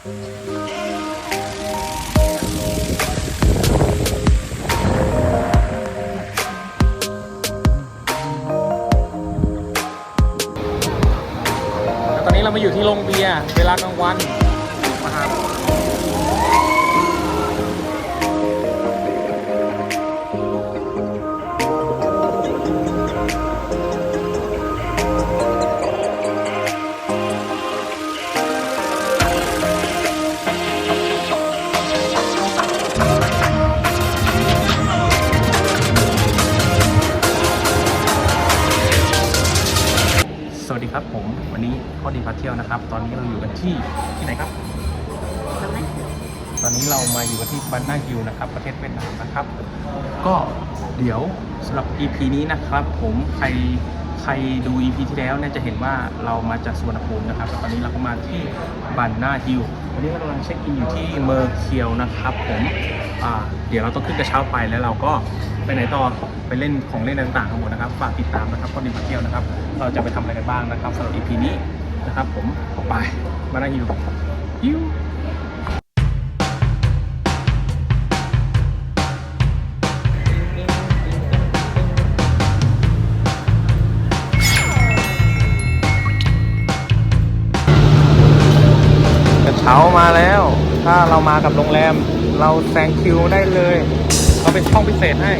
ตอนนี้เรามาอยู่ที่โรงเบียร์เวลากลางวัน ที่ที่ไหนครับ ตอนนี้เรามาอยู่กันที่บันนาฮิลนะครับ ประเทศเวียดนามนะครับ ก็เดี๋ยวสำหรับ EP นี้นะครับ ผมใครใครดู EP ที่แล้วเนี่ยจะเห็นว่าเรามาจากสุวรรณภูมินะครับแล้วตอนนี้เราก็มาที่บันนาฮิลวันนี้เรากำลังเช็คอินอยู่ที่เมอร์เคียวนะครับ ผมอ่าเดี๋ยวเราต้องขึ้นกระเช้าไปแล้วเราก็ไปไหนต่อไปเล่นของเล่นต่างๆทั้งหมดนะครับฝากติดตามนะครับก็ดีมาเที่ยวนะครับ เราจะไปทำอะไรกันบ้างนะครับสำหรับ EP นี้ นะครับ ผมไปบันนาฮิลฮิวกระเช้ามาแล้ว ถ้าเรามากับโรงแรม เราแซงคิวได้เลยเราเป็นช่องพิเศษให้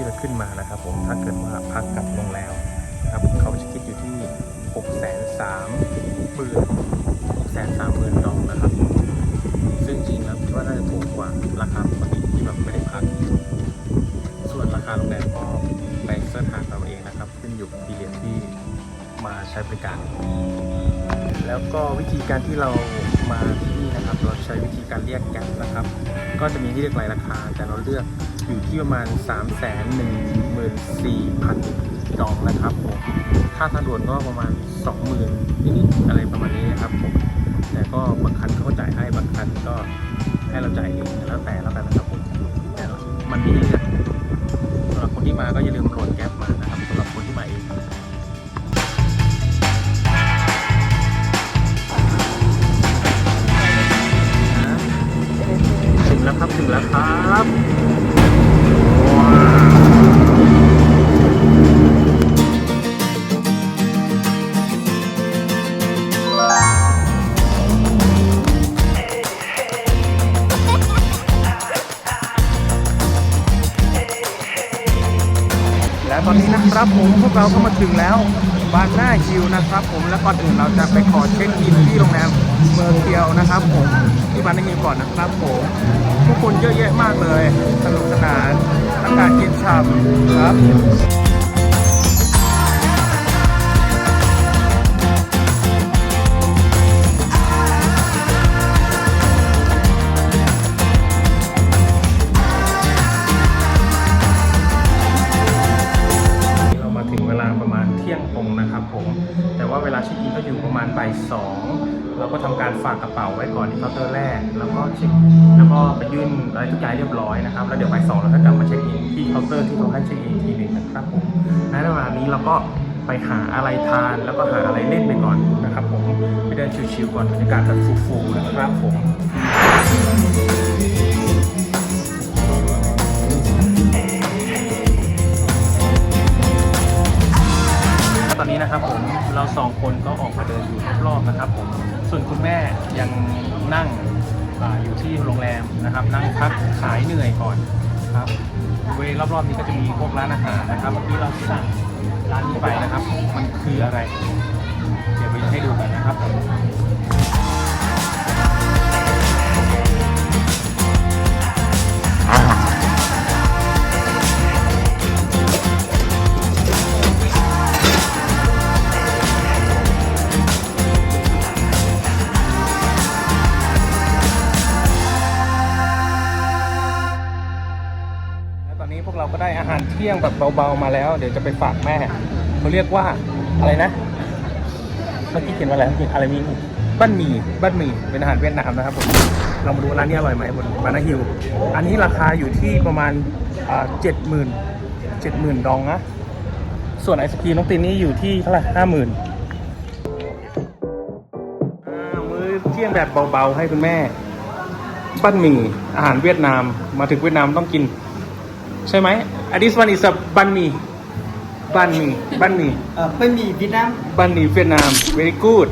ที่เราขึ้นมานะครับผมถ้าเกิดว่าพักกับโรงแรมนะครับเขาจะคิดอยู่ที่6กแสนสามหมื่นหกแสนสามหมื่นดองนะครับ ซึ่งจริงแล้วคิดว่าน่าจะถูกกว่าราคาปกติที่แบบไม่ได้พัก ส่วนราคาโรงแรมก็ไปเสิร์ชหาเราเองนะครับ ขึ้นอยู่กับพีเรียนที่มาใช้บริการ แล้วก็วิธีการที่เรามาที่นี่นะครับ เราใช้วิธีการเรียกแก๊ปนะครับ ก็จะมีให้เลือกหลายราคา แต่เราเลือกอยู่ที่ประมาณ 3 1 4 0 0 0ดองนะครับผมค่าทางด่วนก็ประมาณ 20,000นิดๆอะไรประมาณนี้นะครับผมแต่ก็บางคันเขาก็จ่ายให้บางคันก็ให้เราจ่ายเองแล้วแต่แล้วกันนะครับผมแต่มันมีให้เลือกสำหรับคนที่มาก็อย่าลืมโหลดแก๊ปมานะครับสำหรับคนที่มาเอง และตอนนี้นะครับผมพวกเราก็มาถึงแล้วบ้านหน้าฮิวนะครับผมและก่อนอื่นเราจะไปขอเช็คอินที่โรงแรมเมอร์เคียวนะครับผมที่บ้านหน้าฮิวก่อนนะครับผมทุกคนเยอะแยะมากเลย สนุกสนานอากาศเย็นฉ่ำครับ มาณบ่ายสองเราก็ทำการฝากกระเป๋าไว้ก่อนที่เคาน์เตอร์แรก แล้วก็เช็คแล้วก็ไปยื่นอะไรทุกอย่างเรียบร้อยนะครับแล้วเดี๋ยวบ่ายสองเราก็กลับมาเช็คอินที่เคาน์เตอร์ที่เขาให้เช็คอินทีหนึ่งนะครับผมในระหว่างนี้เราก็ไปหาอะไรทานแล้วก็หาอะไรเล่นไปก่อนนะครับผมไปเดินชิวๆก่อนบรรยากาศแบบฟูๆนะครับผม เตี่ยงแบบเบาๆมาแล้ว เดี๋ยวจะไปฝากแม่เขาเรียกว่าอะไรนะเมื่อกี้เขียนว่าอะไรเมื่อกี้อะไรมีบ้านหมี่บ้านหมี่เป็นอาหารเวียดนามนะครับผมเรามาดูร้านนี้อร่อยไหมบนบานาฮิลอันนี้ราคาอยู่ที่ประมาณเจ็ดหมื่นเจ็ดหมื่นดองนะส่วนไอศครีมน้องตินนี่อยู่ที่เท่าไหร่ห้าหมื่นมื้อเที่ยงแบบเบาๆให้คุณแม่บ้านหมี่อาหารเวียดนามมาถึงเวียดนามต้องกิน ใช่ไหม อันนี้วันอีสบันหมี่บันหมี่บันหมี่ Ờ, bánh mì Việt Nam บันหมี่เวียดนาม very good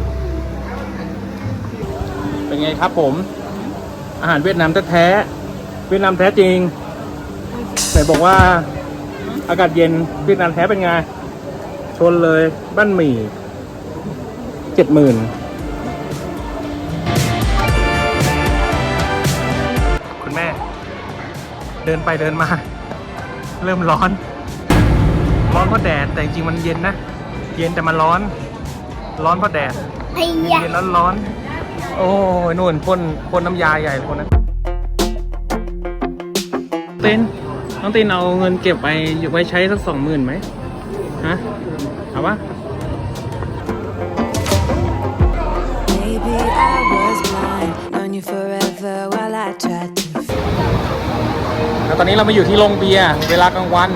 เป็นไงครับผม อาหารเวียดนามแท้ๆเวียดนามแท้จริงไหนบอกว่าอากาศเย็นเวียดนามแท้เป็นไง ชนเลยบ้านหมี่เจ็ดหมื่นคุณแม่ เดินไปเดินมา เริ่มร้อน ร้อนเพราะแดดแต่จริงๆมันเย็นนะ เย็นแต่มันร้อน ร้อนเพราะแดด ไอ้เย็ยะนร้อนร้อนๆโอ้ยนู่นพ่นพ่นน้ำยาใหญ่คนนั้นตินน้องตินเอาเงินเก็บไปไว้ใช้สักสองหมื่นไหมฮะเอาปะ Maybe I was blind, known you forever while I tried to แล้วตอนนี้เรามาอยู่ที่โรงเบียร์เวลากลางวัน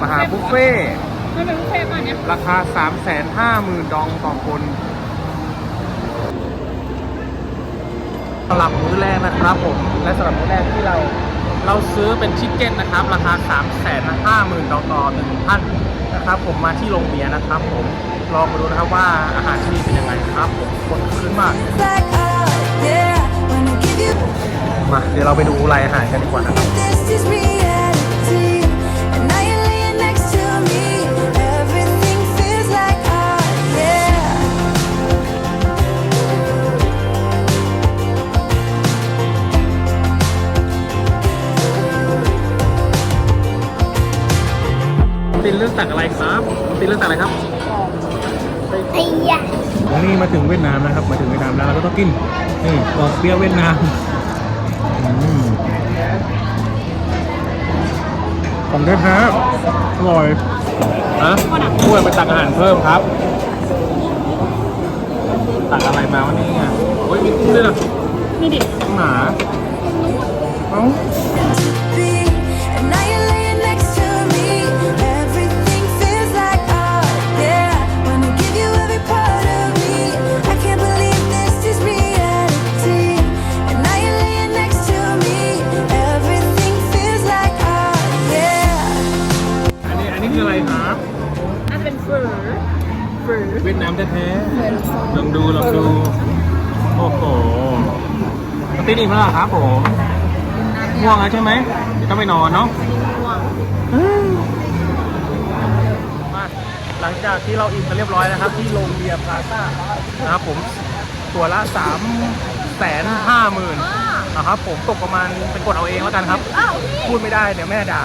มาหาบุฟเฟ่ต์มันเป็นบุฟเฟ่ต์ป่ะเนี่ยราคา3ามแสนห้าหมื่นดองต่อคนสำหรับมื้อแรกนะครับผม และสำหรับมื้อแรกที่เราเราซื้อเป็นชิคเก้นนะครับ ราคา3ามแสนห้าหมื่นดองต่อหนึ่งท่านนะครับ ผมมาที่โรงเบียร์นะครับ ผมลองมาดูนะครับว่าอาหารที่นี่เป็นยังไงครับผมคนขึ้นมาก มา เดี๋ยวเราไปดูรายอาหารกันดีกว่านะครับ this is reality, and now you're laying next to me. Everything feels like, oh, yeah. ตินเลือกตักอะไรครับตินเลือกตักอะไรครับไอ้ยะ วันนี้มาถึงเวียดนามนะครับ มาถึงเวียดนามแล้วเราก็ต้องกินนี่ปอกเปรี้ยวเวียดนามอืมของแท้ๆอร่อยนะควรไปตักอาหารเพิ่มครับ ตักอะไรมาวะเนี่ยโอ้ยมีกุ้งด้วยนะนี่ดิหนาเอ้า ปกตินี่เมื่อไหร่ครับผมง่วงแล้วใช่ไหมเดี๋ยวต้องไปนอนเนาะมาหลังจากที่เราอิ่มกันเรียบร้อยนะครับ ที่โรงเบียร์พลาซ่านะครับผมตัวละสามแสนห้าหมื่นนะครับผมตกประมาณไปกดเอาเองแล้วกันครับ พูดไม่ได้เดี๋ยวแม่ด่า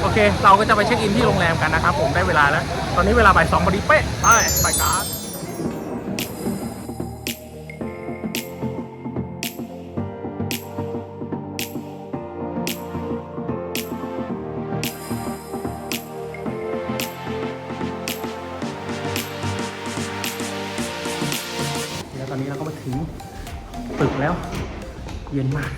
โอเค เราก็จะไปเช็คอินที่โรงแรมกันนะครับผมได้เวลาแล้ว ตอนนี้เวลาบ่ายสองพอดีเป๊ะไปไปการด ย็นมาก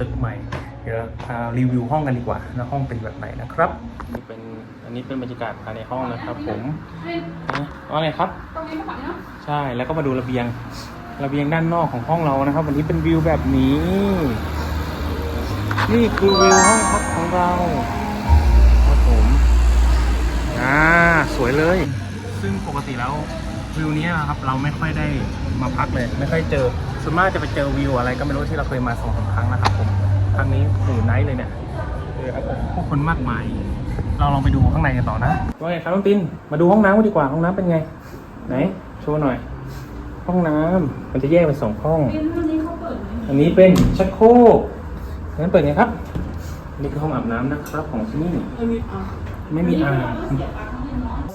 ตึกใหม่ เดี๋ยวเราพารีวิวห้องกันดีกว่านะห้องเป็นแบบไหนนะครับนี่เป็นอันนี้เป็นบรรยากาศภายในห้องนะครับ ผมนะว่าไงครับใช่แล้วก็มาดูระเบียงระเบียงด้านนอกของห้องเรานะครับ วันนี้เป็นวิวแบบนี้ นี่คือวิวห้องพักของเราครับผมอ่าสวยเลย ซึ่งปกติแล้ววิวเนี้ยนะครับเราไม่ค่อยได้ มาพักเลย ไม่ค่อยเจอส่วนมากจะไปเจอวิวอะไรก็ไม่รู้ที่เราเคยมาสองสามครั้งนะครับผมครั้งนี้หมู่ไนท์เลยเนี่ยเจอครับผมผู้คนมากมาย เราลองไปดูข้างในกันต่อนะว่าไงครับน้องตินมาดูห้องน้ำกันดีกว่าห้องน้ำเป็นไง ไหนโชว์หน่อย ห้องน้ำมันจะแยกเป็นสองห้องเป็นรุ่นนี้เขาเปิดไหมอันนี้เป็นชักโครกงั้นเปิดไงครับนี่คือห้องอาบน้ำนะครับของที่นี่ไม่มีอะไม่มีอ่าง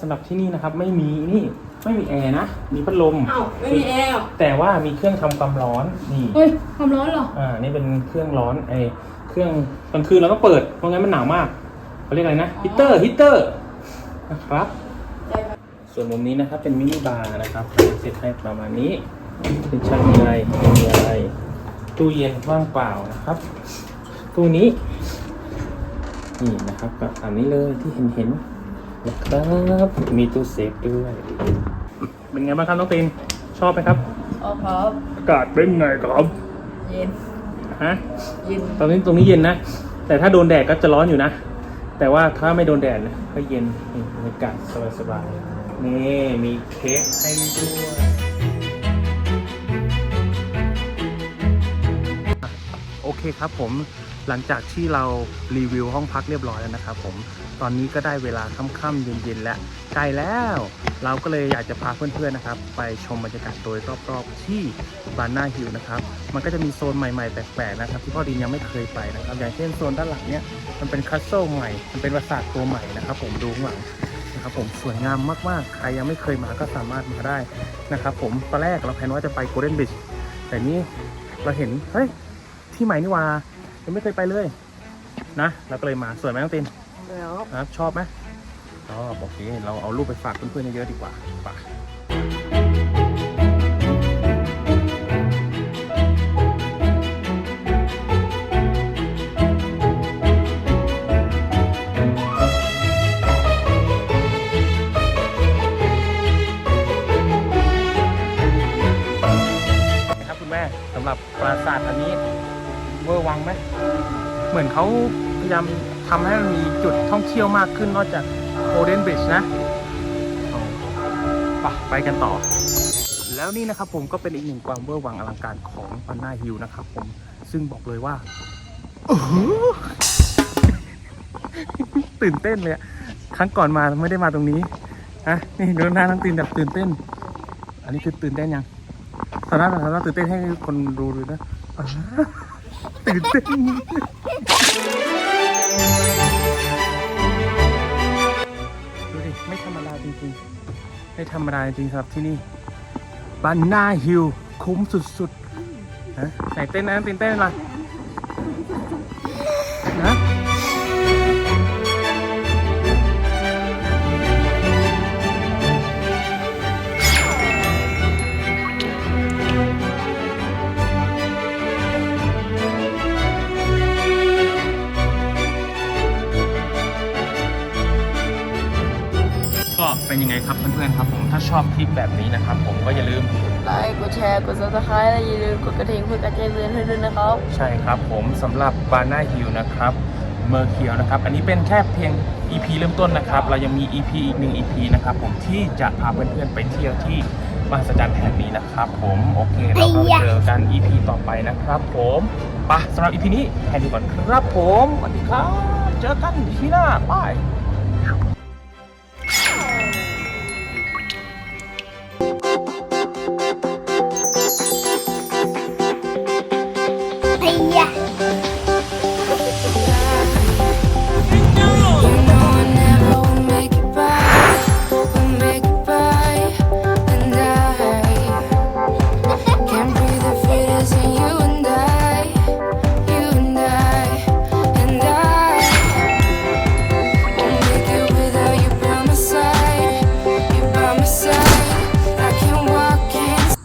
สำหรับที่นี่นะครับไม่มีนี่ ไม่มีแอร์นะ มีพัดลมอ้าวไม่มีแอร์เหรอแต่ว่ามีเครื่องทำความร้อน นี่ เฮ้ยความร้อนเหรอ อ่า นี่เป็นเครื่องร้อนไอเครื่องกลางคืนเราก็เปิด เพราะงั้นมันหนาวมากเขาเรียกอะไรนะฮีเตอร์ ฮีเตอร์ นะครับส่วนมุมนี้นะครับเป็นมินิบาร์นะครับเสร็จให้ประมาณนี้เป็นชั้นมีอะไรไม่มีอะไร ตู้เย็นว่างเปล่านะครับ ตู้นี้ นี่นะครับกับตามนี้เลยที่เห็นเห็นๆ นะครับ มีตู้เซฟด้วย เป็นไงบ้างครับน้องตีนชอบไหมครับ อ๋อครับอากาศเป็นไงครับเย็นฮะเย็นตอนนี้ตรงนี้เย็นนะ แต่ถ้าโดนแดดก็จะร้อนอยู่นะ แต่ว่าถ้าไม่โดนแดดนะก็เย็นนี่บรรยากาศสบายๆนี่มีเค้กให้ด้วยโอเคครับผม หลังจากที่เรารีวิวห้องพักเรียบร้อยแล้วนะครับผมตอนนี้ก็ได้เวลาค่ำๆเย็นๆแล้วใกล้แล้ว เราก็เลยอยากจะพาเพื่อนๆนะครับ ไปชมบรรยากาศโดยรอบๆที่บานนาฮิลนะครับ มันก็จะมีโซนใหม่ๆแปลกๆนะครับ ที่พ่อดินยังไม่เคยไปนะครับ อย่างเช่นโซนด้านหลังเนี้ยมันเป็นคัสเซิลใหม่ มันเป็นปราสาทตัวใหม่นะครับ ผมดูข้างหลังนะครับผมสวยงามมากๆ ใครยังไม่เคยมาก็สามารถมาได้นะครับผมตอนแรกเราแพลนว่าจะไปโกลเด้นบิชแต่นี่เราเห็นเฮ้ยที่ใหม่นี่ว่า ยังไม่เคยไปเลย นะเราก็เลยมาสวยไหมน้องตินแล้วครับชอบไหมชอบโอเคเราเอารูปไปฝากเพื่อนๆเยอะๆดีกว่าไปนะครับคุณแม่สำหรับปราสาทอันนี้ เวอร์วังไหมเหมือนเขาพยายามทำให้มันมีจุดท่องเที่ยวมากขึ้นนอกจากโอเดนบริดจ์นะไปไปกันต่อ แล้วนี่นะครับผมก็เป็นอีกหนึ่งความเวอร์วังอลังการของปันนาฮิลนะครับผมซึ่งบอกเลยว่าตื่นเต้นเลยอะครั้งก่อนมาไม่ได้มาตรงนี้ฮะนี่ดูหน้าน้งตื่นแบบตื่นเต้น อันนี้คือตื่นเต้นยังตอนนั้นตอนนั้นตื่นเต้นให้คนดูดูนะ ตื่นเต้นดูดิ ไม่ธรรมดาจริงๆ ไม่ธรรมดาจริงครับที่นี่บันนาฮิลคุ้มสุดๆนะไหนเต้นนะเต้นเต้นอะไร อบคลิปแบบนี้นะครับ ผมก็อย่าลืมไลค์กดแชร์กด subscribe และอย่าลืมกดกระดิ่งเพื่อการแจ้งเตือนให้ด้วยนะครับ ใช่ครับผมสำหรับบาน่าฮิลนะครับเมอร์เคียวนะครับ อันนี้เป็นแค่เพียง EP เริ่มต้นนะครับ เรายังมี EP อีกหนึ่ง EP นะครับผมที่จะพาเพื่อนๆไปเที่ยวที่มหัศจรรย์แห่งนี้นะครับ ผมโอเคเราก็เจอกัน EP ต่อไปนะครับ ผมไปะสำหรับ EP นี้แค่นี้ก่อนครับ ผมสวัสดีครับ เจอกัน EP หน้าบาย 哎呀。